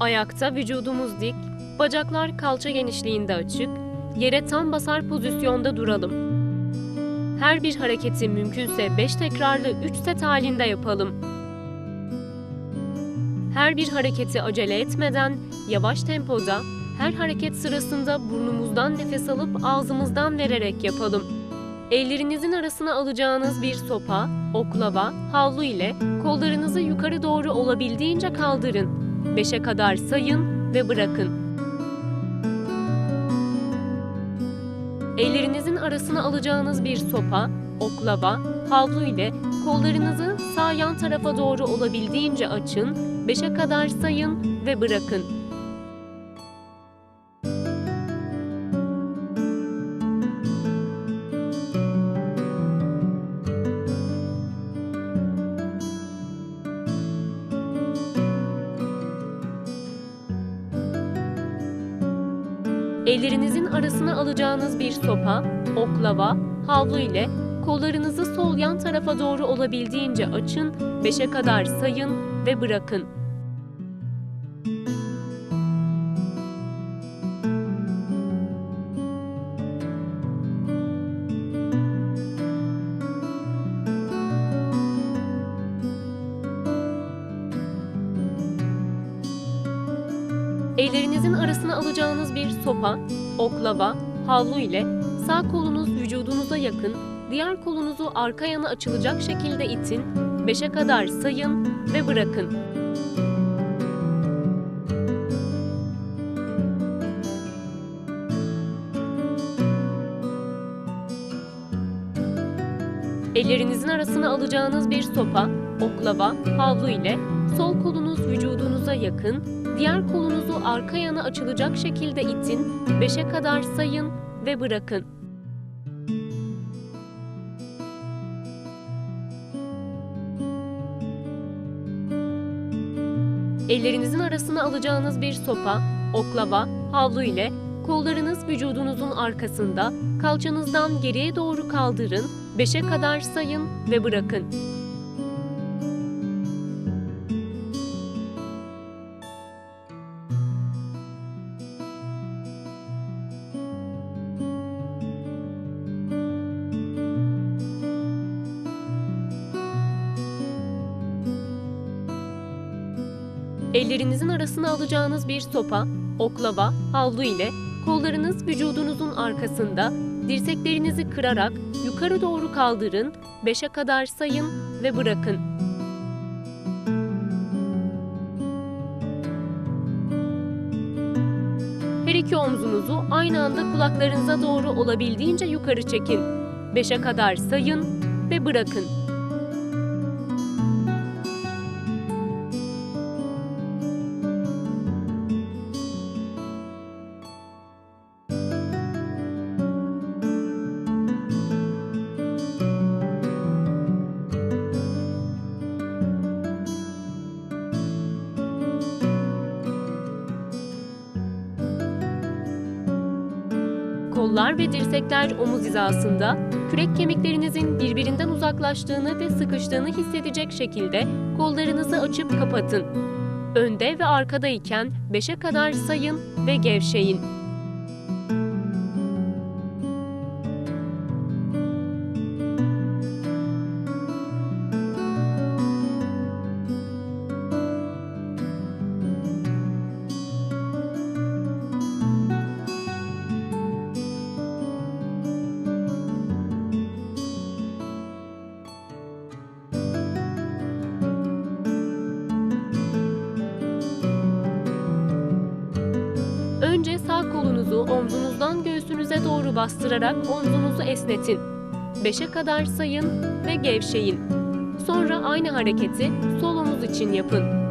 Ayakta vücudumuz dik, bacaklar kalça genişliğinde açık, yere tam basar pozisyonda duralım. Her bir hareketi mümkünse 5 tekrarlı 3 set halinde yapalım. Her bir hareketi acele etmeden, yavaş tempoda, her hareket sırasında burnumuzdan nefes alıp ağzımızdan vererek yapalım. Ellerinizin arasına alacağınız bir sopa, oklava, havlu ile kollarınızı yukarı doğru olabildiğince kaldırın. 5'e kadar sayın ve bırakın. Ellerinizin arasına alacağınız bir sopa, oklava, havlu ile kollarınızı sağ yan tarafa doğru olabildiğince açın, 5'e kadar sayın ve bırakın. Ellerinizin arasına alacağınız bir sopa, oklava, havlu ile kollarınızı sol yan tarafa doğru olabildiğince açın, 5'e kadar sayın ve bırakın. Ellerinizin arasına alacağınız bir sopa, oklava, havlu ile sağ kolunuz vücudunuza yakın, diğer kolunuzu arka yana açılacak şekilde itin, 5'e kadar sayın ve bırakın. Ellerinizin arasına alacağınız bir sopa, oklava, havlu ile sol vücudunuza yakın, diğer kolunuzu arka yana açılacak şekilde itin, 5'e kadar sayın ve bırakın. Ellerinizin arasına alacağınız bir sopa, oklava, havlu ile kollarınız vücudunuzun arkasında, kalçanızdan geriye doğru kaldırın, 5'e kadar sayın ve bırakın. Ellerinizin arasına alacağınız bir sopa, oklava, havlu ile kollarınız vücudunuzun arkasında, dirseklerinizi kırarak yukarı doğru kaldırın, 5'e kadar sayın ve bırakın. Her iki omzunuzu aynı anda kulaklarınıza doğru olabildiğince yukarı çekin. 5'e kadar sayın ve bırakın. Kollar ve dirsekler omuz hizasında, kürek kemiklerinizin birbirinden uzaklaştığını ve sıkıştığını hissedecek şekilde kollarınızı açıp kapatın. Önde ve arkadayken 5'e kadar sayın ve gevşeyin. Önce sağ kolunuzu omzunuzdan göğsünüze doğru bastırarak omzunuzu esnetin. 5'e kadar sayın ve gevşeyin. Sonra aynı hareketi sol için yapın.